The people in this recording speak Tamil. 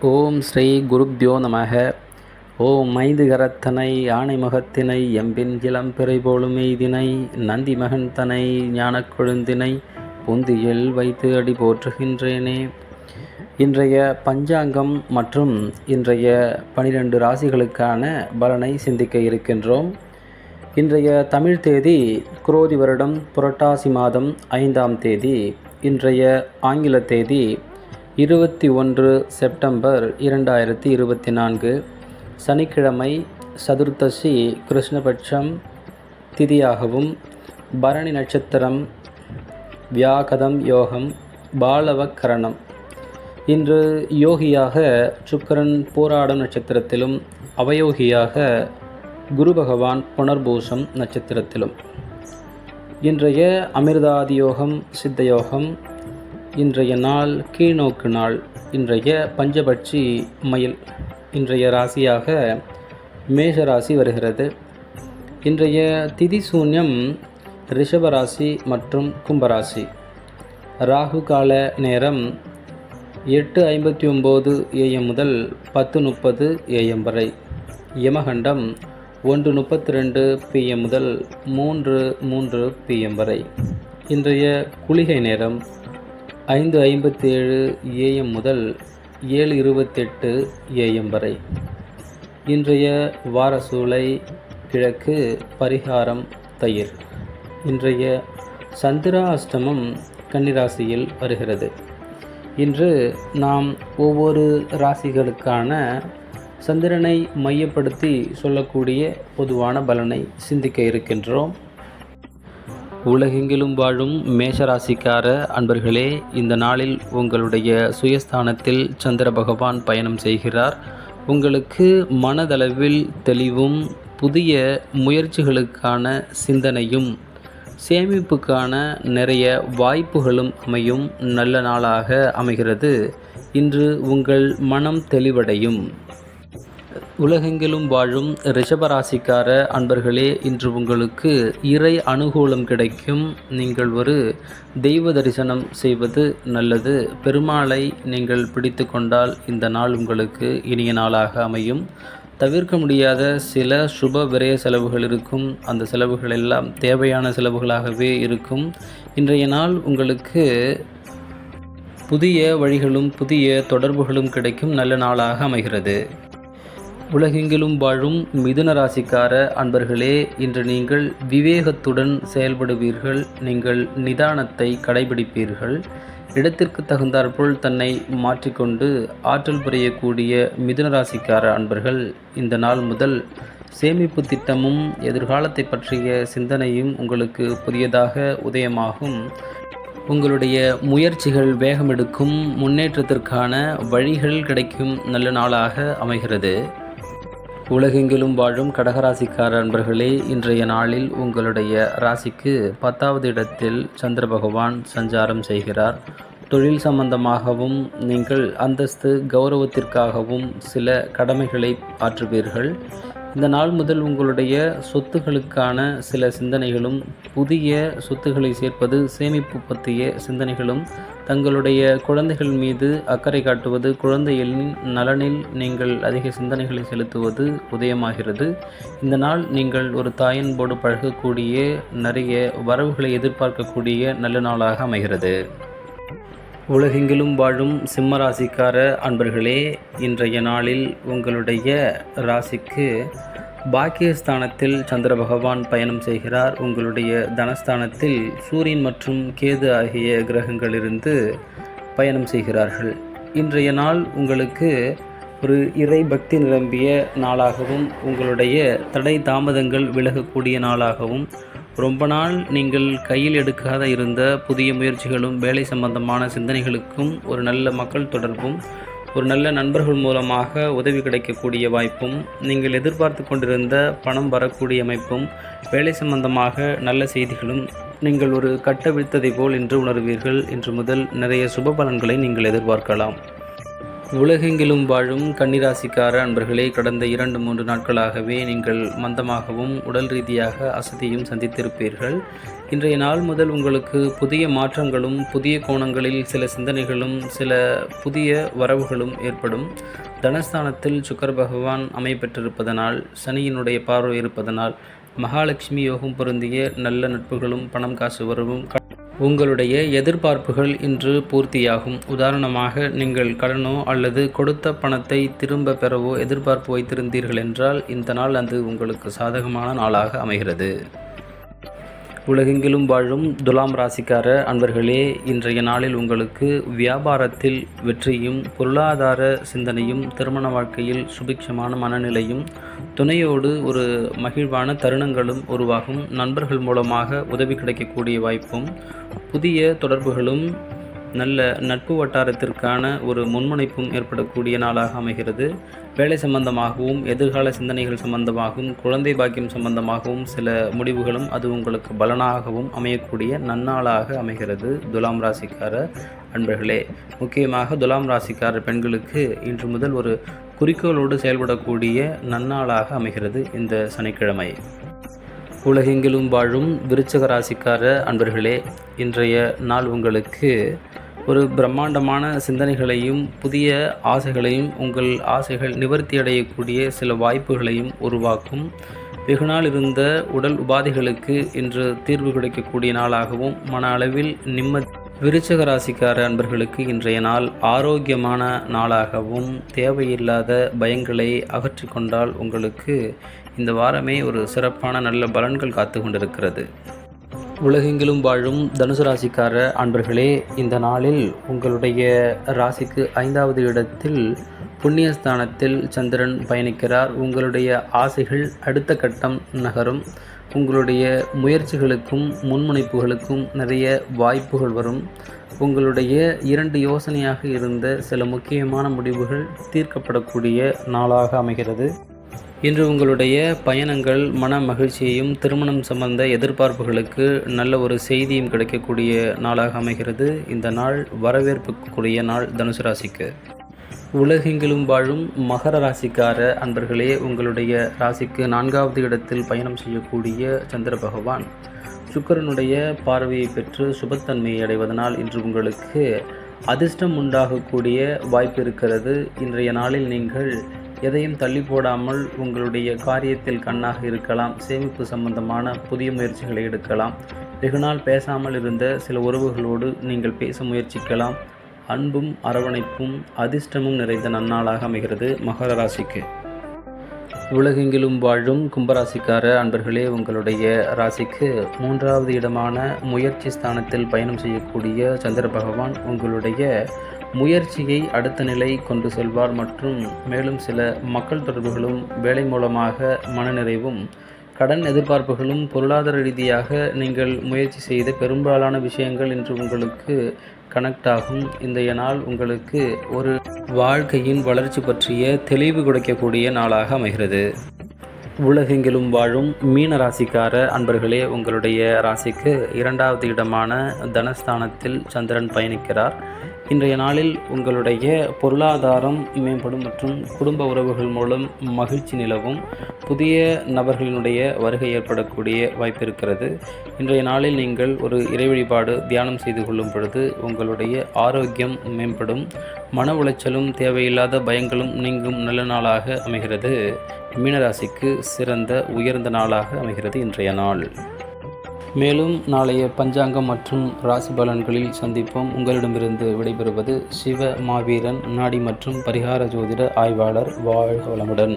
ஓம் ஸ்ரீ குருப்யோ நமக. ஓம் மைதுகரத்தனை யானை எம்பின் இளம்பிறை போலும் எய்தினை நந்தி மகன்தனை ஞானக் கொழுந்தினை புந்தியில் வைத்து அடி போற்றுகின்றேனே. இன்றைய பஞ்சாங்கம் மற்றும் இன்றைய பனிரெண்டு ராசிகளுக்கான பலனை சிந்திக்க இருக்கின்றோம். இன்றைய தமிழ் தேதி குரோதி வருடம் புரட்டாசி மாதம் ஐந்தாம் தேதி. இன்றைய ஆங்கில தேதி இருபத்தி ஒன்று செப்டம்பர் இரண்டாயிரத்தி இருபத்தி நான்கு சனிக்கிழமை சதுர்த்தசி கிருஷ்ணபட்சம் திதியாகவும் பரணி நட்சத்திரம் வியாகதம் யோகம் பாலவக்கரணம். இன்று யோகியாக சுக்கரன் போராடும் நட்சத்திரத்திலும் அவயோகியாக குரு பகவான் புனர்பூசம் நட்சத்திரத்திலும். இன்றைய அமிர்தாதி யோகம் சித்த யோகம் இன்றைய நாள் கீழ்நோக்கு நாள். இன்றைய பஞ்சபட்சி மயில். இன்றைய ராசியாக மேஷ ராசி வருகிறது. இன்றைய திதி சூன்யம் ரிஷபராசி மற்றும் கும்பராசி. ராகு கால நேரம் எட்டு ஐம்பத்தி ஒம்பது ஏஎம் முதல் பத்து முப்பது ஏஎம் வரை. யமகண்டம் ஒன்று முப்பத்தி ரெண்டு பிஎம் முதல் மூன்று மூன்று பிஎம் வரை. இன்றைய குளிகை நேரம் ஐந்து ஐம்பத்தி ஏழு ஏஎம் முதல் ஏழு இருபத்தெட்டு ஏஎம் வரை. இன்றைய வாரசூலை கிழக்கு பரிகாரம் தயிர். இன்றைய சந்திரா அஷ்டமம் கன்னிராசியில் வருகிறது. இன்று நாம் ஒவ்வொரு ராசிகளுக்கான சந்திரனை மையப்படுத்தி சொல்லக்கூடிய பொதுவான பலனை சிந்திக்க இருக்கின்றோம். உலகெங்கிலும் வாழும் மேஷராசிக்கார அன்பர்களே இந்த நாளில் உங்களுடைய சுயஸ்தானத்தில் சந்திர பகவான் பயணம் செய்கிறார். உங்களுக்கு மனதளவில் தெளிவும் புதிய முயற்சிகளுக்கான சிந்தனையும் சேமிப்புக்கான நிறைய வாய்ப்புகளும் அமையும். நல்ல நாளாக அமைகிறது. இன்று உங்கள் மனம் தெளிவடையும். உலகெங்கிலும் வாழும் ரிஷபராசிக்கார அன்பர்களே இன்று உங்களுக்கு இறை அனுகூலம் கிடைக்கும். நீங்கள் ஒரு தெய்வ தரிசனம் செய்வது நல்லது. பெருமாளை நீங்கள் பிடித்து கொண்டால் இந்த நாள் உங்களுக்கு இனிய நாளாக அமையும். தவிர்க்க முடியாத சில சுப விரய செலவுகள் இருக்கும். அந்த செலவுகள் எல்லாம் தேவையான செலவுகளாகவே இருக்கும். இன்றைய நாள் உங்களுக்கு புதிய வழிகளும் புதிய தொடர்புகளும் கிடைக்கும். நல்ல நாளாக அமைகிறது. உலகெங்கிலும் வாழும் மிதுன ராசிக்கார அன்பர்களே இன்று நீங்கள் விவேகத்துடன் செயல்படுவீர்கள் நீங்கள் நிதானத்தை கடைபிடிப்பீர்கள். இடத்திற்கு தகுந்தாற்போல் தன்னை மாற்றிக்கொண்டு ஆற்றல் புரியக்கூடிய மிதுன ராசிக்கார அன்பர்கள் இந்த நாள் முதல் சேமிப்பு திட்டமும் எதிர்காலத்தை பற்றிய சிந்தனையும் உங்களுக்கு புதியதாக உதயமாகும். உங்களுடைய முயற்சிகள் வேகமெடுக்கும் முன்னேற்றத்திற்கான வழிகள் கிடைக்கும் நல்ல நாளாக அமைகிறது. உலகெங்கிலும் வாழும் கடகராசிக்கார அன்பர்களே இன்றைய நாளில் உங்களுடைய ராசிக்கு பத்தாவது இடத்தில் சந்திர பகவான் சஞ்சாரம் செய்கிறார். தொழில் சம்பந்தமாகவும் நீங்கள் அந்தஸ்து கௌரவத்திற்காகவும் சில கடமைகளை ஆற்றுவீர்கள். இந்த நாள் முதல் உங்களுடைய சொத்துகளுக்கான சில சிந்தனைகளும் புதிய சொத்துக்களை சேர்ப்பது சேமிப்பு பற்றிய சிந்தனைகளும் தங்களுடைய குழந்தைகள் மீது அக்கறை காட்டுவது குழந்தைகளின் நலனில் நீங்கள் அதிக சிந்தனைகளை செலுத்துவது உதயமாகிறது. இந்த நாள் நீங்கள் ஒரு தாயன்போடு பழகக்கூடிய நிறைய வரவுகளை எதிர்பார்க்கக்கூடிய நல்ல நாளாக அமைகிறது. உலகெங்கிலும் வாழும் சிம்ம ராசிக்கார அன்பர்களே இன்றைய நாளில் உங்களுடைய ராசிக்கு பாக்கியஸ்தானத்தில் சந்திர பகவான் பயணம் செய்கிறார். உங்களுடைய தனஸ்தானத்தில் சூரியன் மற்றும் கேது ஆகிய கிரகங்களிலிருந்து பயணம் செய்கிறார்கள். இன்றைய நாள் உங்களுக்கு ஒரு இறை பக்தி நிரம்பிய நாளாகவும் உங்களுடைய தடை தாமதங்கள் விலகக்கூடிய நாளாகவும் ரொம்ப நாள் நீங்கள் கையில் எடுக்காத இருந்த புதிய முயற்சிகளும் வேலை சம்பந்தமான சிந்தனைகளுக்கும் ஒரு நல்ல மக்கள் தொடர்பும் ஒரு நல்ல நண்பர்கள் மூலமாக உதவி கிடைக்கக்கூடிய வாய்ப்பும் நீங்கள் எதிர்பார்த்து கொண்டிருந்த பணம் வரக்கூடிய அமைப்பும் வேலை சம்பந்தமாக நல்ல செய்திகளும் நீங்கள் ஒரு கட்டவிழ்த்ததை போல் இன்று உணர்வீர்கள். இன்று முதல் நிறைய சுப பலன்களை நீங்கள் எதிர்பார்க்கலாம். உலகெங்கிலும் வாழும் கன்னிராசிக்கார அன்பர்களே கடந்த இரண்டு மூன்று நாட்களாகவே நீங்கள் மந்தமாகவும் உடல் ரீதியாக அசதியும் சந்தித்திருப்பீர்கள். இன்றைய நாள் முதல் உங்களுக்கு புதிய மாற்றங்களும் புதிய கோணங்களில் சில சிந்தனைகளும் சில புதிய வரவுகளும் ஏற்படும். தனஸ்தானத்தில் சுக்கர பகவான் அமைப்பெற்றிருப்பதனால் சனியினுடைய பார்வை இருப்பதனால் மகாலட்சுமி யோகம் பொருந்திய நல்ல நட்புகளும் பணம் காசு வரவும் உங்களுடைய எதிர்பார்ப்புகள் இன்று பூர்த்தியாகும். உதாரணமாக நீங்கள் கடனோ அல்லது கொடுத்த பணத்தை திரும்ப பெறவோ எதிர்பார்ப்பு வைத்திருந்தீர்கள் என்றால் இந்த நாள் அது உங்களுக்கு சாதகமான நாளாக அமைகிறது. உலகெங்கிலும் வாழும் துலாம் ராசிக்கார அன்பர்களே இன்றைய நாளில் உங்களுக்கு வியாபாரத்தில் வெற்றியும் பொருளாதார சிந்தனையும் திருமண வாழ்க்கையில் சுபிக்ஷமான மனநிலையும் துணையோடு ஒரு மகிழ்வான தருணங்களும் உருவாகும். நண்பர்கள் மூலமாக உதவி கிடைக்கக்கூடிய வாய்ப்பும் புதிய தொடர்புகளும் நல்ல நட்பு வட்டாரத்திற்கான ஒரு முன்முனைப்பும் ஏற்படக்கூடிய நாளாக அமைகிறது. வேலை சம்பந்தமாகவும் எதிர்கால சிந்தனைகள் சம்பந்தமாகவும் குழந்தை பாக்கியம் சம்பந்தமாகவும் சில முடிவுகளும் அது உங்களுக்கு பலனாகவும் அமையக்கூடிய நன்னாளாக அமைகிறது. துலாம் ராசிக்கார அன்பர்களே முக்கியமாக துலாம் ராசிக்கார பெண்களுக்கு இன்று முதல் ஒரு குறிக்கோளோடு செயல்படக்கூடிய நன்னாளாக அமைகிறது இந்த சனிக்கிழமை. உலகெங்கிலும் வாழும் விருச்சக ராசிக்கார அன்பர்களே இன்றைய நாள் உங்களுக்கு ஒரு பிரம்மாண்டமான சிந்தனைகளையும் புதிய ஆசைகளையும் உங்கள் ஆசைகள் நிவர்த்தி அடையக்கூடிய சில வாய்ப்புகளையும் உருவாக்கும். வெகுநாள் இருந்த உடல் உபாதைகளுக்கு இன்று தீர்வு கிடைக்கக்கூடிய நாளாகவும் மன அளவில் நிம்மதி. விருச்சக ராசிக்கார அன்பர்களுக்கு இன்றைய நாள் ஆரோக்கியமான நாளாகவும் தேவையில்லாத பயங்களை அகற்றி கொண்டால் உங்களுக்கு இந்த வாரமே ஒரு சிறப்பான நல்ல பலன்கள் காத்து கொண்டிருக்கிறது. உலகெங்கிலும் வாழும் தனுசு ராசிக்கார அன்பர்களே இந்த நாளில் உங்களுடைய ராசிக்கு ஐந்தாவது இடத்தில் புண்ணியஸ்தானத்தில் சந்திரன் பயணிக்கிறார். உங்களுடைய ஆசைகள் அடுத்த கட்டம் நகரும். உங்களுடைய முயற்சிகளுக்கும் முன்முனைப்புகளுக்கும் நிறைய வாய்ப்புகள் வரும். உங்களுடைய இரண்டு யோசனையாக இருந்த சில முக்கியமான முடிவுகள் தீர்க்கப்படக்கூடிய நாளாக அமைகிறது. இன்று உங்களுடைய பயணங்கள் மன மகிழ்ச்சியையும் திருமணம் சம்பந்த எதிர்பார்ப்புகளுக்கு நல்ல ஒரு செய்தியும் கிடைக்கக்கூடிய நாளாக அமைகிறது. இந்த நாள் வரவேற்புக்குரிய நாள் தனுசு ராசிக்கு. உலகெங்கிலும் வாழும் மகர ராசிக்கார அன்பர்களே உங்களுடைய ராசிக்கு நான்காவது இடத்தில் பயணம் செய்யக்கூடிய சந்திர பகவான். சுக்கரனுடைய பார்வையை பெற்று சுபத்தன்மையை அடைவதனால் இன்று உங்களுக்கு அதிர்ஷ்டம் உண்டாகக்கூடிய வாய்ப்பு இருக்கிறது. இன்றைய நாளில் நீங்கள் எதையும் தள்ளி போடாமல் உங்களுடைய காரியத்தில் கண்ணாக இருக்கலாம் சேமிப்பு சம்பந்தமான புதிய முயற்சிகளை எடுக்கலாம். வெகுநாள் பேசாமல் இருந்த சில உறவுகளோடு நீங்கள் பேச முயற்சிக்கலாம். அன்பும் அரவணைப்பும் அதிர்ஷ்டமும் நிறைந்த நன்னாளாக அமைகிறது மகர ராசிக்கு. உலகெங்கிலும் வாழும் கும்பராசிக்கார அன்பர்களே உங்களுடைய ராசிக்கு மூன்றாவது இடமான முயற்சி ஸ்தானத்தில் பயணம் செய்யக்கூடிய சந்திர பகவான் உங்களுடைய முயற்சியை அடுத்த நிலை கொண்டு செல்வார் மற்றும் மேலும் சில மக்கள் தொடர்புகளும் வேலை மூலமாக மனநிறைவும் கடன் எதிர்பார்ப்புகளும் பொருளாதார ரீதியாக நீங்கள் முயற்சி செய்த பெரும்பாலான விஷயங்கள் இன்று உங்களுக்கு கனெக்ட் ஆகும். இன்றைய நாள் உங்களுக்கு ஒரு வாழ்க்கையின் வளர்ச்சி பற்றிய தெளிவு கொடுக்கக்கூடிய நாளாக அமைகிறது. உலகெங்கிலும் வாழும் மீன ராசிக்கார அன்பர்களே உங்களுடைய ராசிக்கு இரண்டாவது இடமான தனஸ்தானத்தில் சந்திரன் பயணிக்கிறார். இன்றைய நாளில் உங்களுடைய பொருளாதாரம் மேம்படும் மற்றும் குடும்ப உறவுகள் மூலம் மகிழ்ச்சி நிலவும் புதிய நபர்களினுடைய வருகை ஏற்படக்கூடிய வாய்ப்பு இருக்கிறது இன்றைய நாளில் நீங்கள் ஒரு இறை வழிபாடு தியானம் செய்து கொள்ளும் பொழுது உங்களுடைய ஆரோக்கியம் மேம்படும் மன உளைச்சலும் தேவையில்லாத பயங்களும் நீங்கும் நல்ல நாளாக அமைகிறது. மீனராசிக்கு சிறந்த உயர்ந்த நாளாக அமைகிறது இன்றைய நாள். மேலும் நாளைய பஞ்சாங்கம் மற்றும் ராசி பலன்களில் சந்திப்போம். உங்களிடமிருந்து விடைபெறுவது சிவ மாவீரன் நாடி மற்றும் பரிகார ஜோதிட ஆய்வாளர் வாழ்க வளமுடன்.